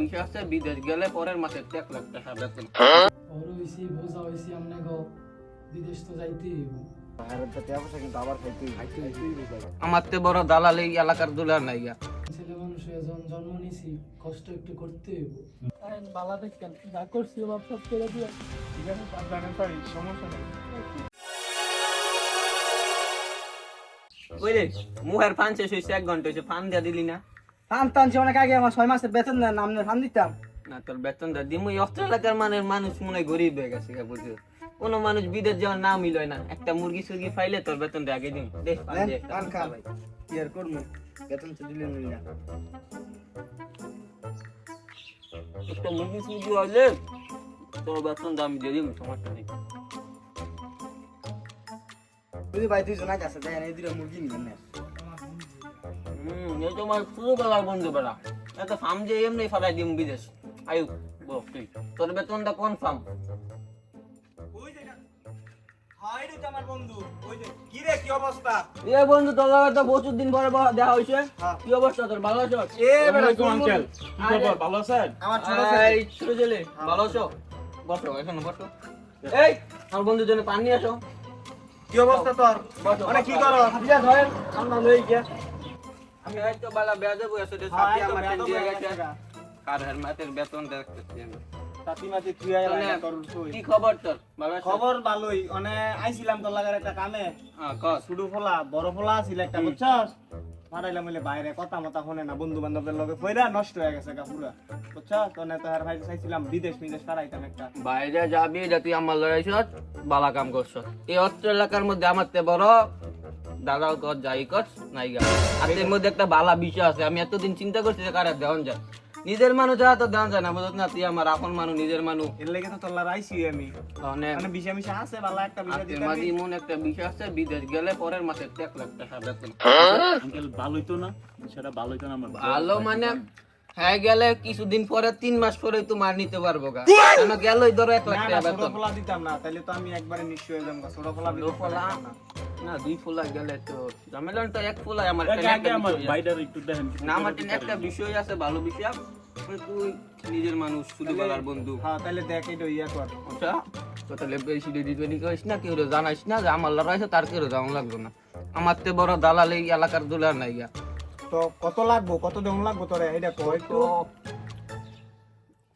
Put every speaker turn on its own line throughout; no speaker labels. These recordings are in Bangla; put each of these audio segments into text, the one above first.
বিষয় আছে বিদেশ গেলে পরের মাসে এক লাখ টাকা বেতন।
ওর হইছি বোঝা হইছি আমনে গো বিদেশ তো হইব।
আমার তে বড় দালাল এই এলাকার দুলার নাই গা।
ছেলে মানুষ যখন জন্ম নিছি কষ্ট একটু করতে হইব। বালা দেখেন যা করছি বাপ সব করে দিয়া।
ওই রে মুহের ফান শেষ হয়েছে এক ঘণ্টা হয়েছে ফান দিয়া দিলি না।
টানছি অনেক আগে আমার ছয় মাসের বেতন দেন আপনার ফান দিতাম।
না তোর বেতন দা দিমু। এলাকার মানের মানুষ মনে গরিব হয়ে গেছে গা বুঝছ? কোন মানুষ বিদেশ যাওয়ার নাম মিলয় না। একটা মুরগি সুরগি ফাইলে তোর বেতন দে আগে দিন। দেখ পান দে একটা।
কি আর করব? বেতন তো দিলেন না।
একটা মুরগি সুরগি হইলে তোর বেতন দা আমি দিয়ে দিন সমস্যা নেই।
বুঝি ভাই আগে আছে দেখেন এই দুটো মুরগি নিবেন না
হুম এই তোমার বন্ধু বেলা এত ফার্ম যে এমনি ফালাই দিম বিদেশ। আয়ু বল তুই তোর বেতনটা কোন ফার্ম
আমার বন্ধু
বন্ধু বন্ধুর জন্য পানি আসো
কি অবস্থা তোর? অনেক কি। করো? ধরেন আমরা লই গিয়া
বালা
হ্যাঁ,
সাথে
এই তো
আমার
বেয়াদব
দিয়ে গেছে
গেছে
কার হের মাতের বেতন দেখতেছি আমি।
সাথী মাতি তুই আয় লাগা তোর তুই
কি খবর তোর? ভালো
খবর ভালোই। মানে আইছিলাম তোর লাগার একটা কামে।
হ্যাঁ কস
ছোট ফলা বড় ফলা ছিল একটা বুঝছস? পাঠাইলাম বলে বাইরে কথা মতা শুনে না বন্ধু বান্ধবের লগে কইরা নষ্ট হয়ে গেছে গা পুরা। বুঝছস? তো না তো আর ভাই চাইছিলাম বিদেশ বিদেশ পাঠাইতাম একটা।
বাইরে যাবি এটা তুই আমার লড়াইছ বালা কাম করছ। এই অস্ত্র এলাকার মধ্যে আমার তে বড় দাদাও কর যাই কর নাই গা আর এর মধ্যে একটা বালা বিষয় আছে আমি এতদিন চিন্তা করছি যে কারে দেওয়ান যায়। নিজের মানুষ যা তো দেওয়ান যায় না বুঝত না? তুই আমার আপন মানুষ নিজের মানুষ।
এর লেগে তো তোলা রাইছি আমি
মানে
মানে বিষয় মিশা আছে বালা একটা বিষয় দিতে
মাঝে মন একটা বিষয় আছে বিদেশ গেলে পরের মাসে এক লাখ টাকা বেতন।
আঙ্কেল ভালোই তো না? সেটা ভালোই তো না আমার
ভালো মানে হ্যাঁ গেলে কিছুদিন পরে তিন মাস পরে তোমার নিতে পারব গা। কেন গেলই ধরো এক লাখ টাকা
ছোট
বেতন।
ফলা দিতাম না তাহলে তো আমি একবারে নিশ্চয় হয়ে যাব ছোট ফলা
ফলা? না। দুই ফুলা গেলে তো ঝামেলা তো এক ফুলাই আমার
আগে আমার
বিষয় আছে।
বাইডার একটু দেখেন
না আমার একটা বিষয় আছে ভালো বিষয়। তুই নিজের মানুষ শুধু বেলার বন্ধু।
হ্যাঁ তাহলে দেখ এটা ইয়া কর।
আচ্ছা তাহলে বেশি করিস না কেউ জানাইস না যে আমার লড়াই তার কেউ জানা লাগবে না। আমার তে বড় দালাল এই এলাকার দুলার নাই গা।
তো কত লাগবো? কত দেন লাগবো তোরে? এটা কয় একটু।
তো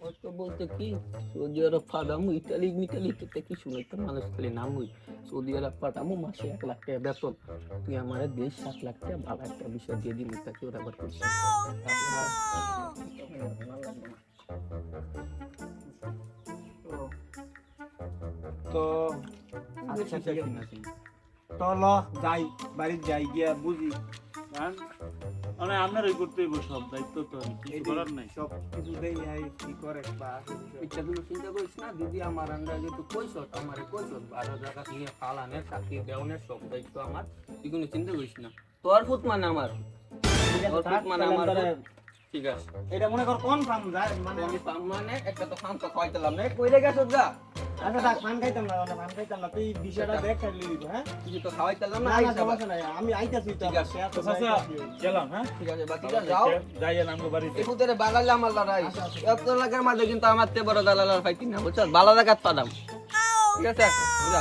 কত বলতে কি সৌদি আরব পাঠামু ইটালি মিটালি তো কিছু নাই তো মানুষ খালি নামুই। সৌদি আরব পাঠামু মাসে এক লাখ টাকা বেতন। তুই আমার দেশ সাত লাখ টাকা ভালো একটা বিষয় দিয়ে দিবি তাকে ওরা আবার করছিস
তো আচ্ছা ঠিক আছে। তো ল যাই বাড়ি যাই গিয়া বুঝি।
হ্যাঁ? মানে আপনারই করতে হইব সব দায়িত্ব তো আর কিছু করার নাই।
সব কিছু দেই আই কি করে বা?
ইচ্ছা তুমি চিন্তা করিস না দিদি আমার আন্ডার তো কইছ আমার কইছ বারো জায়গা নিয়ে ফালানের চাকরি দেওয়ানের সব দায়িত্ব আমার তুই কোনো চিন্তা করিস না। তোর ফুট মানে আমার তোর ফুট মানে আমার। ঠিক আছে।
এটা মনে কর কোন ফার্ম যায় মানে
আমি পাম মানে? একটা তো তো খাইতেলাম না কইলে গেছত গা
আচ্ছা থাক ফান খাইতাম না মানে ফান খাইতাম না। তুই বিষয়টা দেখ খাইলি দিব হ্যাঁ?
তুই তো না।
সমস্যা নাই। আমি আইতাছি তো
ঠিক আছে।
তো
শেয়ার
গেলাম হ্যাঁ?
ঠিক আছে যাও।
যাই বাড়িতে।
এই এত লাগার মাঝে কিন্তু আমার তে বড় দালালার ফাইটিং না বুঝছ বালা জায়গাত পাদাম। ঠিক আছে? যা।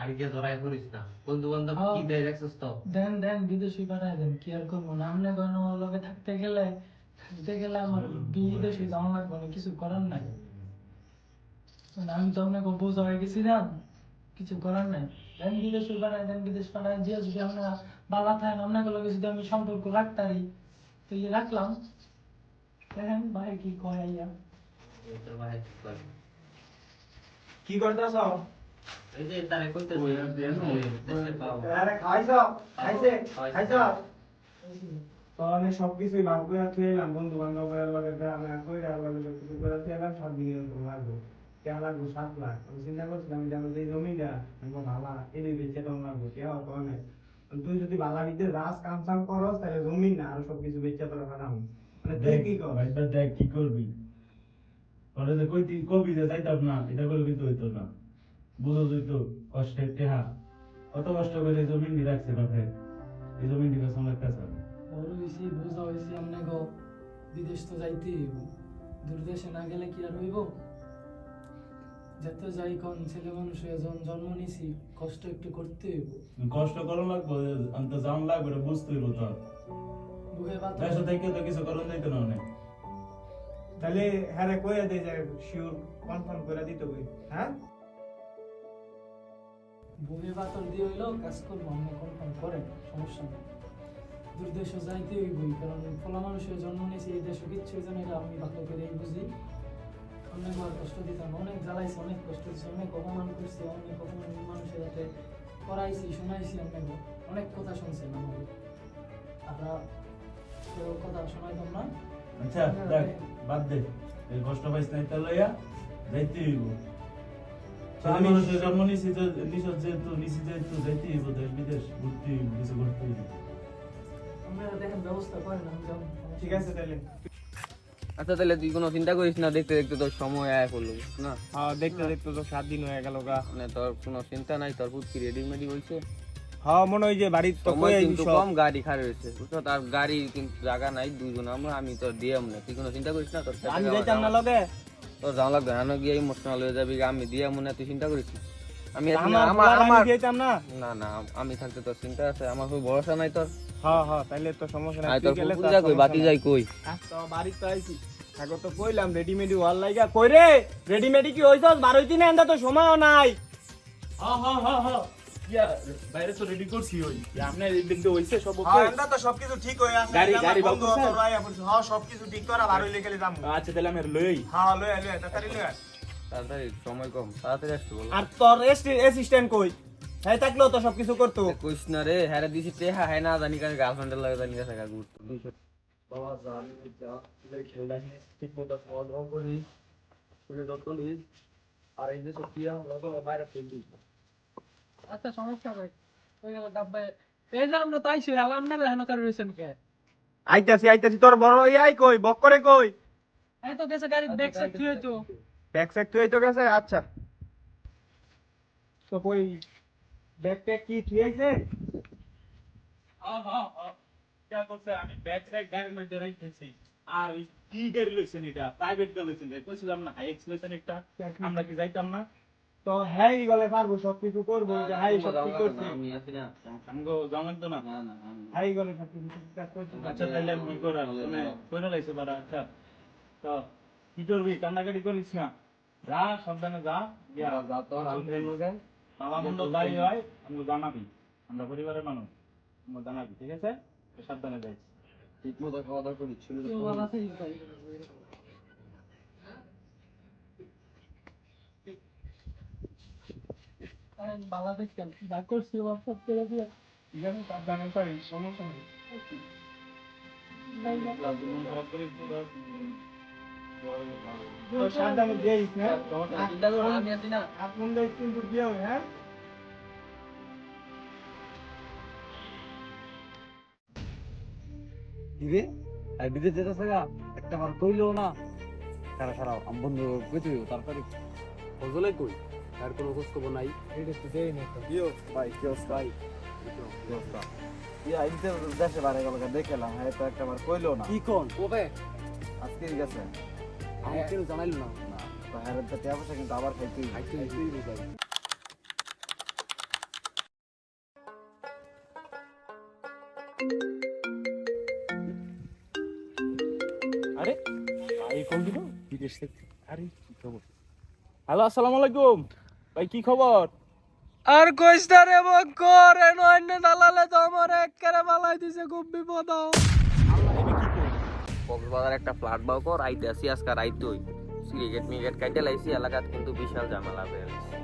আড়িকে ধরাই করিস না। বন্ধু বান্ধব কি দেয় দেখছিস তো?
দেন দেন বিদেশি পাঠাই দেন কি আর করব? না আমনে কেন ওর থাকতে গেলে থাকতে গেলে আমার বিদেশি যাওয়া লাগবে না কিছু করার নাই। মানে আমি তো আপনাকে বোঝা হয়ে গেছি কিছু করার নাই। দেন বিদেশি পাঠাই দেন বিদেশ পাঠাই দিয়ে যদি আপনারা বাবা থাকেন আপনাকে লগে যদি আমি সম্পর্ক রাখতারি তাহলে রাখলাম। দেখেন ভাই কি কয় আইয়া।
ভাই কি করে?
কি করতেছ? সবকিছুই ভাগ করে থুয়ে এলাম বন্ধু বান্ধবের লগে গ্রামে কইরা লগে লগে কিছু করে থুয়ে এলাম সাত দিনের লাগবো। কেমন লাগবো? সাত লাখ। আমি চিন্তা করছিলাম যে আমি যে জমিটা আমি ভালা এনে বেচে তখন লাগবো কে হবে তুই যদি বালা দিতে রাস কাম সাম করস তাহলে জমি না আর সবকিছু বেচে তোর বানাম মানে তুই কি কর
দেখ কি করবি? ওরা যে কই তুই কবি যে যাইতাম না এটা করলে কিন্তু হইতো না। বুঝো তুই তো কষ্টের টেহা কত কষ্ট করে এই জমিন রাখছে বাপে এই জমিন দিকে সময় কাছে
বড় হয়েছি বোঝা হয়েছি আমনে গো বিদেশ তো যাইতে হইব। দূর দেশে না গেলে কি আর হইব? যত যাই কোন ছেলে মানুষ হয়ে জন্ম নিছি কষ্ট একটু করতে হইব।
কষ্ট করো লাগবো অন্ত জাম লাগবে বুঝতে হইব তো।
বুকে বাতা
দেশে থেকে তো কিছু করণ যাইতো না অনেক।
তাহলে হ্যাঁ রে কইয়া দে যে শিওর কনফার্ম করে দিতে হবে হ্যাঁ?
বুকে বাতর দিয়ে হইলেও কাজ করব আপনি কনফার্ম করেন, সমস্যা নেই। দূর দেশে যাইতে হইবই, কারণ ফলা মানুষের জন্ম নিয়েছি, এই দেশে কিচ্ছু জানি না আমি ভালো করেই বুঝি। অনেক বার কষ্ট দিতাম, অনেক জ্বালাইছি, অনেক কষ্ট দিছি, অনেক অপমান করছি, অনেক অপমান মানুষের হাতে করাইছি, শোনাইছি অনেক অনেক কথা শুনছেন আমার আমরা কেউ কথা শোনাইতাম না?
আচ্ছা দেখ, বাদ দে, এই কষ্ট পাইছ না, এটা লইয়া যাইতে হইব।
আমি-
জন্ম নিছি যে নিছ যেহেতু নিছি যেহেতু যাইতে হইব দেশ বিদেশ ঘুরতে কিছু করতে হইব।
আপনারা দেখেন ব্যবস্থা করেন
ঠিক আছে তাহলে।
আচ্ছা তাহলে তুই কোনো চিন্তা করিস না দেখতে দেখতে তোর সময় আয় পড়ল না?
হ্যাঁ দেখতে দেখতে তো সাত দিন হয়ে গেল গা।
মানে তোর কোনো চিন্তা নাই তোর পুতকি রেডিমেডি হয়েছে
হ্যাঁ মনে হয় যে বাড়ির তো
কিন্তু কম গাড়ি খারাপ হয়েছে বুঝছ? তার গাড়ি কিন্তু জায়গা নাই দুজন আমরা আমি তোর দিয়ে না। তুই কোনো চিন্তা করিস না তোর
আমি যাইতাম না লগে।
তোর যাওয়া লাগবে না গিয়ে ইমোশনাল হয়ে যাবি আমি দিয়ে মনে তুই চিন্তা করিস আমি না,
আমার
আমার
না।
না না আমি থাকতে তোর চিন্তা আছে আমার খুব ভরসা নাই তোর।
হ্যাঁ হ্যাঁ তাইলে তো সমস্যা নাই
তোর
তো আর
যা কই বাতি যাই কই?
তো বাড়ি তো আইছি। আগে তো কইলাম রেডিমেডি ওয়াল লাইগা। কই রে? রেডিমেডি কি হইছস? বার হইতি না এন্দা তো সময়ও নাই।
হ্যাঁ হ্যাঁ হ্যাঁ বাইরে তো রেডি করছি ওই। আপনার দেখতে হইছে সব
হ্যাঁ এন্দা তো সবকিছু ঠিক হয়ে আছে।
গাড়ি- গাড়ি বাবু
হ্যাঁ সবকিছু ঠিক করা বার হইলে গেলে
আচ্ছা তাহলে আমি লই।
হ্যাঁ লই লই তাড়াতাড়ি লই
তাড়াতাড়ি সময় কম তাড়াতাড়ি আসতে বল।
আর তোর অ্যাসিস্ট্যান্ট কই? হ্যাঁ থাকলেও তো সবকিছু করতো।
কইস না রে হ্যাঁ দিছি টেহা হ্যাঁ না জানি কার গার্লফ্রেন্ডের লাগে জানি কাছে ঘুরতে। দুইশো
আচ্ছা সমস্যা নাই। হয়ে গেল ডাব্বাই এই যে আমরা তাইছি হেলাম না হেন কার রইছেন কে?
আইতাছি আইতাছি তোর বড় ইয়াই কই? বক করে কই?
এই তো গেছে গাড়ি ব্যাগ সেট তুই তো।
ব্যাগ স্যাগ তুই তো গেছে আচ্ছা। তো কই ব্যাগ ট্যাগ কি তুই আইছে?
হ্যাঁ হ্যাঁ क्या করছে আমি ব্যাগ ট্যাগ গাড়ির মধ্যে রাখতেছি আর ওই কি গাড়ি লইছেন এটা? প্রাইভেট গাড়ি লইছেন কইছিলাম না হাই এক্স লইছেন একটা আমরা কি যাইতাম না?
তো হ্যাঁ গলে পারব সবকিছু করব যে হাই সব কি করছি?
আমি আছি না
আমগো জানান তো না?
না না আমি
হাই গলে করছি।
আচ্ছা তাহলে আমি কি তুমি কইরা লাইছো বাড়া আচ্ছা। তো কি করবি? কান্নাকাটি করিস না। যা সাবধানে যা ইয়া বাবা মন্দ হয় আমি জানাবি। আমরা পরিবারের মানুষ আমরা জানাবি ঠিক আছে? সাবধানে যাই
ঠিক মতো খাওয়া দাওয়া করি
যা করছি করে দিয়ে।
পারি সমস্যা নেই কিন্তু দিও হ্যাঁ?
দিবে আর বিদেশ একটা বার কইলো না। তারা সারা আম বন্ধু কইতে তারপরে ফজলে কই? আর কোনো খোঁজ খবর নাই।
এটা তো দেই না
ভাই কি অবস্থা? ভাই কি অবস্থা? ইয়া ইনতে দেশে বারে গেল দেখলাম হ্যাঁ তো একটা বার কইলো না। কি কোন? কবে? আজকে গেছে। আমি কেউ জানাইলো না? না তো হ্যাঁ তো টাকা পয়সা কিন্তু আবার খাইতেই খাইতেই ভাই।
আরে ভাই ফোন দিল? বিদেশ থেকে। আরে কি খবর? হ্যালো আসসালামু আলাইকুম। ভাই কি খবর?
আর কইস না রে বকর এনো অন্য দালালে তো আমার এককারে বালাই দিছে খুব বিপদ। কক্সবাজার একটা ফ্ল্যাট বাউ কর আইতে আসি আজকে রাইতে হই সিগারেট মিগারেট কাইতে লাইছি এলাকাত কিন্তু বিশাল ঝামেলা গেছে।